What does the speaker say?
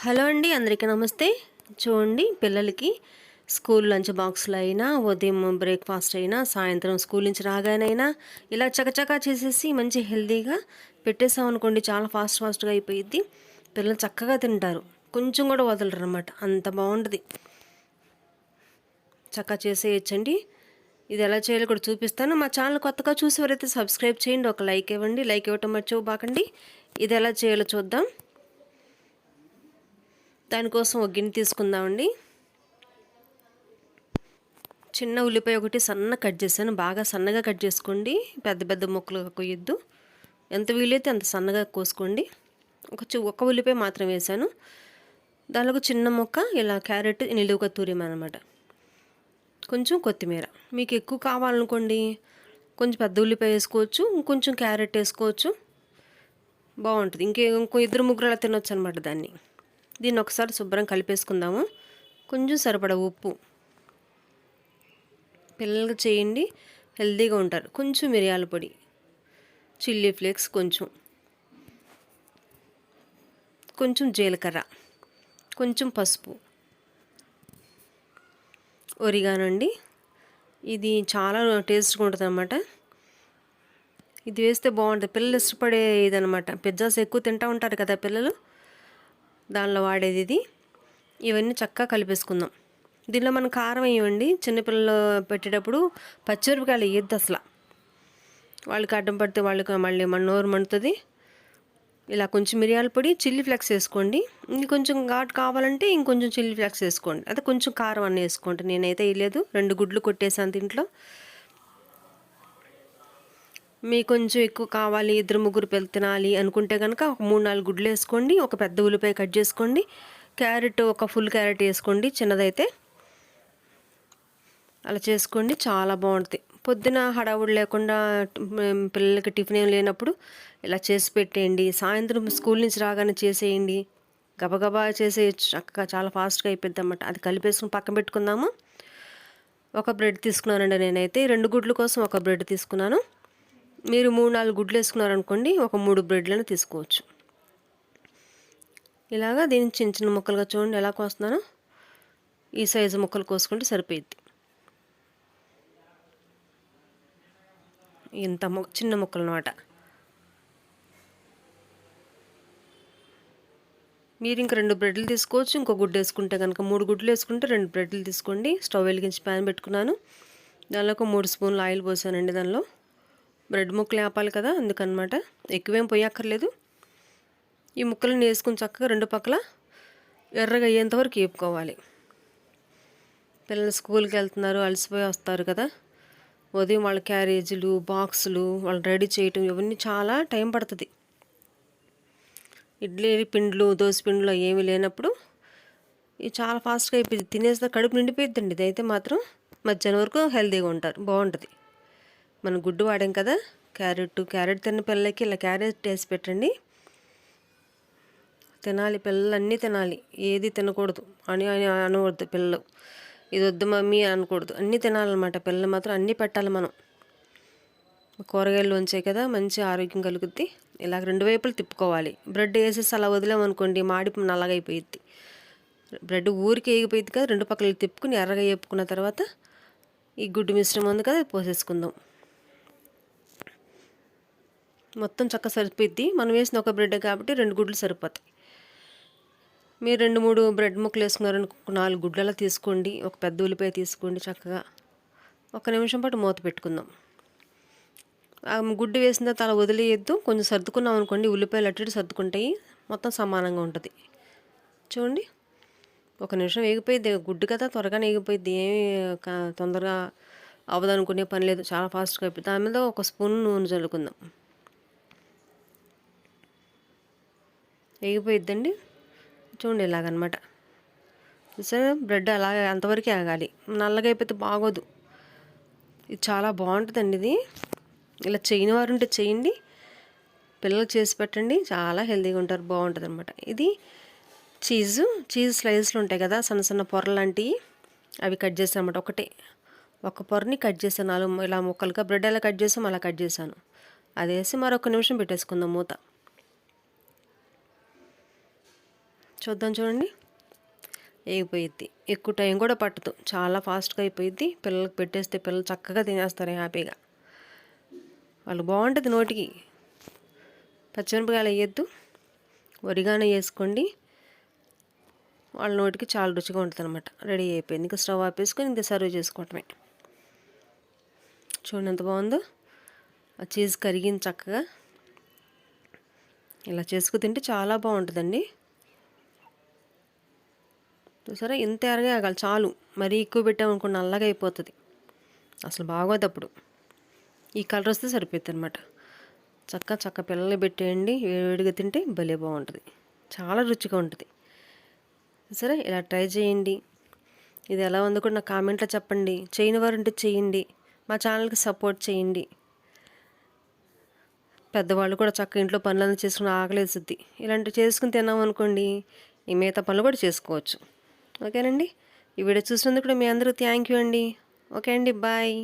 Hello అండి అందరికీ నమస్తే. చూడండి పిల్లలకి స్కూల్ లంచ్ బాక్స్లో అయినా ఉదయం బ్రేక్ఫాస్ట్ అయినా సాయంత్రం స్కూల్ నుంచి రాగానైనా ఇలా చకచకా చేసేసి మంచి హెల్తీగా పెట్టేసామనుకోండి చాలా ఫాస్ట్ ఫాస్ట్గా అయిపోయిద్ది. పిల్లలు చక్కగా తింటారు. కొంచెం కూడా వదలరు అనమాట అంత బాగుంటుంది. చక్కగా చేసేయచ్చండి. ఇది ఎలా చేయాలో కూడా చూపిస్తాను. మా ఛానల్ కొత్తగా చూసేవారైతే సబ్స్క్రైబ్ చేయండి ఒక లైక్ ఇవ్వండి. లైక్ ఇవ్వటం మర్చిపోబాకండి. ఇది ఎలా చేయాలో చూద్దాం. దానికోసం ఒక గిన్నె తీసుకుందామండి. చిన్న ఉల్లిపాయ ఒకటి సన్న కట్ చేశాను. బాగా సన్నగా కట్ చేసుకోండి. పెద్ద పెద్ద ముక్కలు కొయ్యొద్దు. ఎంత వీలైతే అంత సన్నగా కోసుకోండి. ఒక చి- ఒక ఉల్లిపాయ మాత్రం వేసాను దానిలో చిన్న ముక్క ఇలా క్యారెట్ నిలువుగా తూరేమన్నమాట కొంచెం కొత్తిమీర. మీకు ఎక్కువ కావాలనుకోండి కొంచెం పెద్ద ఉల్లిపాయ వేసుకోవచ్చు ఇంకొంచెం క్యారెట్ వేసుకోవచ్చు. బాగుంటుంది. ఇంకే ఇంకో ఇద్దరు ముగ్గురు అలా తినొచ్చు అనమాట దాన్ని. దీన్ని ఒకసారి శుభ్రం కలిపేసుకుందాము. కొంచెం సరిపడ ఉప్పు. పిల్లలకి చేయండి హెల్తీగా ఉంటారు. కొంచెం మిరియాల పొడి చిల్లీ ఫ్లేక్స్ కొంచెం. కొంచెం జీలకర్ర కొంచెం పసుపు. ఒరిగానండి. ఇది చాలా టేస్ట్గా ఉంటుంది అనమాట ఇది వేస్తే బాగుంటుంది. పిల్లలు ఇష్టపడే ఇదనమాట పిజ్జాస్ ఎక్కువ తింటూ ఉంటారు కదా పిల్లలు. దానిలో వాడేది ఇది. ఇవన్నీ చక్కగా కలిపేసుకుందాం. దీనిలో మనం కారం వేయండి. చిన్నపిల్లలు పెట్టేటప్పుడు పచ్చిమిరపకాయలు వేయద్దు అసలు. వాళ్ళకి అడ్డం పడితే వాళ్ళకి మళ్ళీ మన నోరు మండుతుంది. ఇలా కొంచెం మిరియాల పొడి చిల్లీ ఫ్లెక్స్ వేసుకోండి. ఇంకొంచెం ఘాటు కావాలంటే ఇంకొంచెం చిల్లీ ఫ్లెక్స్ వేసుకోండి. అదే కొంచెం కారం అన్న వేసుకోండి. నేనైతే వేయలేదు. రెండు గుడ్లు కొట్టేసాను దీంట్లో. మీకు కొంచెం ఎక్కువ కావాలి ఇద్దరు ముగ్గురు పిల్లలు తినాలి అనుకుంటే కనుక ఒక మూడు నాలుగు గుడ్లు వేసుకోండి ఒక పెద్ద ఉల్లిపాయ కట్ చేసుకోండి క్యారెట్ ఒక ఫుల్ క్యారెట్ వేసుకోండి చిన్నదైతే అలా చేసుకోండి చాలా బాగుంటుంది. పొద్దున హడావుడి లేకుండా పిల్లలకి టిఫిన్ ఏం లేనప్పుడు ఇలా చేసి పెట్టేయండి. సాయంత్రం స్కూల్ నుంచి రాగానే చేసేయండి. గబగబా చేసేయచ్చు. చక్కగా చాలా ఫాస్ట్గా అయిపోద్ది అన్నమాట. అది కలిపేసుకుని పక్కన పెట్టుకుందాము. ఒక బ్రెడ్ తీసుకున్నానండి నేనైతే. రెండు గుడ్ల కోసం ఒక బ్రెడ్ తీసుకున్నాను. మీరు మూడు నాలుగు గుడ్లు వేసుకున్నారనుకోండి ఒక మూడు బ్రెడ్లను తీసుకోవచ్చు. ఇలాగా దీన్ని చిన్న చిన్న ముక్కలుగా చూడండి ఎలా కోస్తున్నానో. ఈ సైజు ముక్కలు కోసుకుంటే సరిపోయిద్ది. ఇంత చిన్న ముక్కలు అనమాట మీరు ఇంక రెండు బ్రెడ్లు తీసుకోవచ్చు ఇంకో గుడ్డు వేసుకుంటే కనుక మూడు గుడ్లు వేసుకుంటే రెండు బ్రెడ్లు తీసుకోండి. స్టవ్ వెలిగించి ప్యాన్ పెట్టుకున్నాను. దానిలో ఒక మూడు స్పూన్లు ఆయిల్ పోసానండి దానిలో. బ్రెడ్ ముక్కలు ఆపాలి కదా అందుకనమాట. ఎక్కువేం పోయక్కర్లేదు ఈ ముక్కలను వేసుకుని చక్కగా రెండు పక్కల ఎర్రగా అయ్యేంత వరకు వేపుకోవాలి పిల్లలు స్కూల్కి వెళ్తున్నారు అలసిపోయి వస్తారు కదా. ఉదయం వాళ్ళ క్యారేజీలు బాక్సులు వాళ్ళు రెడీ చేయటం ఇవన్నీ చాలా టైం పడుతుంది. ఇడ్లీ పిండ్లు దోశ పిండ్లు ఏమీ లేనప్పుడు ఇవి చాలా ఫాస్ట్గా అయిపోయింది. తినేస్తే కడుపు నిండిపోయిద్దండి. ఇదైతే మాత్రం మధ్యాహ్నం వరకు హెల్తీగా ఉంటారు. బాగుంటుంది. మనం గుడ్డు వాడాం కదా క్యారెట్ క్యారెట్ తిన్న పిల్లలకి ఇలా క్యారెట్ వేసి పెట్టండి. తినాలి పిల్లలు అన్నీ తినాలి. ఏది తినకూడదు. అని అని అనకూడదు పిల్లలు. ఇది వద్దు మమ్మీ అనకూడదు. అన్నీ తినాలన్నమాట. పిల్లలు మాత్రం అన్నీ పెట్టాలి మనం. కూరగాయలు ఉంచాయి కదా మంచి ఆరోగ్యం కలుగుద్ది. ఇలా రెండు వైపులు తిప్పుకోవాలి. బ్రెడ్ వేసేసి అలా వదిలేమనుకోండి మాడి నల్లగా అయిపోయిద్ది బ్రెడ్ ఊరికి వేగిపోయింది కదా రెండు పక్కలు తిప్పుకుని ఎర్రగా వేపుకున్న తర్వాత ఈ గుడ్డు మిశ్రమం ఉంది కదా పోసేసుకుందాం. మొత్తం చక్క సరిపోయిద్ది మనం వేసిన ఒక బ్రెడ్ కాబట్టి రెండు గుడ్లు సరిపోతాయి. మీరు రెండు మూడు బ్రెడ్ ముక్కలు వేసుకున్నారనుకో నాలుగు గుడ్లలో తీసుకోండి. ఒక పెద్ద ఉల్లిపాయ తీసుకోండి చక్కగా. ఒక నిమిషం పాటు మూత పెట్టుకుందాం. ఆ గుడ్డు వేసిన తర్వాత అలా వదిలేయద్దు. కొంచెం సర్దుకున్నాం అనుకోండి ఉల్లిపాయలు అటు సర్దుకుంటాయి. మొత్తం సమానంగా ఉంటుంది. చూడండి. ఒక నిమిషం వేగిపోయింది గుడ్డు కదా త్వరగా వేగిపోయింది ఏమి తొందరగా అవ్వదనుకునే పని లేదు. చాలా ఫాస్ట్గా అయిపోయింది దాని మీద ఒక స్పూన్ నూనె చల్లుకుందాం. వేగిపోయిద్దండి. చూడండి ఇలాగనమాట. చూసారా బ్రెడ్ అలాగే అంతవరకు ఆగాలి. నల్లగా అయిపోతే బాగోదు. ఇది చాలా బాగుంటుందండి ఇది. ఇలా చేయని వారు ఉంటే చేయండి. పిల్లలకు చేసి పెట్టండి. చాలా హెల్తీగా ఉంటారు. బాగుంటుంది అనమాట ఇది చీజు. చీజ్ స్లైస్లు ఉంటాయి కదా సన్న సన్న పొరలాంటివి అవి కట్ చేసాను అనమాట ఒకటే. ఒక పొరని కట్ చేసాను నాలుగు ఇలా ముక్కలుగా బ్రెడ్ ఎలా కట్ చేసాం అలా కట్ చేశాను. అది వేసి మరొక నిమిషం పెట్టేసుకుందాం మూత. చూద్దాం చూడండి. వేగిపోయిద్ది ఎక్కువ టైం కూడా పట్టదు. చాలా ఫాస్ట్గా అయిపోయిద్ది. పిల్లలకు పెట్టేస్తే పిల్లలు చక్కగా తినేస్తారు హ్యాపీగా. వాళ్ళు బాగుంటుంది నోటికి. పచ్చిమిరపకాయలు వేయద్దు. వరిగానే వేసుకోండి. వాళ్ళ నోటికి చాలా రుచిగా ఉంటుంది అనమాట రెడీ అయిపోయింది. ఇంకా స్టవ్ ఆపేసుకొని ఇంకా సర్వ్ చేసుకోవటమే. చూడండి ఎంత బాగుందో. ఆ చీజ్ కరిగింది చక్కగా. ఇలా చేసుకు తింటే చాలా బాగుంటుందండి. చూసారా? ఇంత ఎరగా ఆగాలి. చాలు. మరీ ఎక్కువ పెట్టామనుకో నల్లగా అయిపోతుంది. అసలు బాగోదు అప్పుడు. ఈ కలర్ వస్తే సరిపోతుంది అనమాట చక్క చక్క పిల్లలు పెట్టేయండి. వేడిగా తింటే భలే బాగుంటుంది. చాలా రుచిగా ఉంటుంది. సరే ఇలా ట్రై చేయండి. ఇది ఎలా ఉందో కూడా నా కామెంట్లో చెప్పండి. చేయని వారు ఉంటే చేయండి. మా ఛానల్కి సపోర్ట్ చేయండి. పెద్దవాళ్ళు కూడా చక్క ఇంట్లో పనులన్నీ చేసుకుని ఆకలేసుద్ది. ఇలాంటివి చేసుకుని తిన్నాం అనుకోండి ఈ మిగతా పనులు కూడా చేసుకోవచ్చు. ఓకేనండి? ఈ వీడియో చూసినందుకు కూడా మీ అందరూ థ్యాంక్ యూ అండి. ఓకే అండి బాయ్.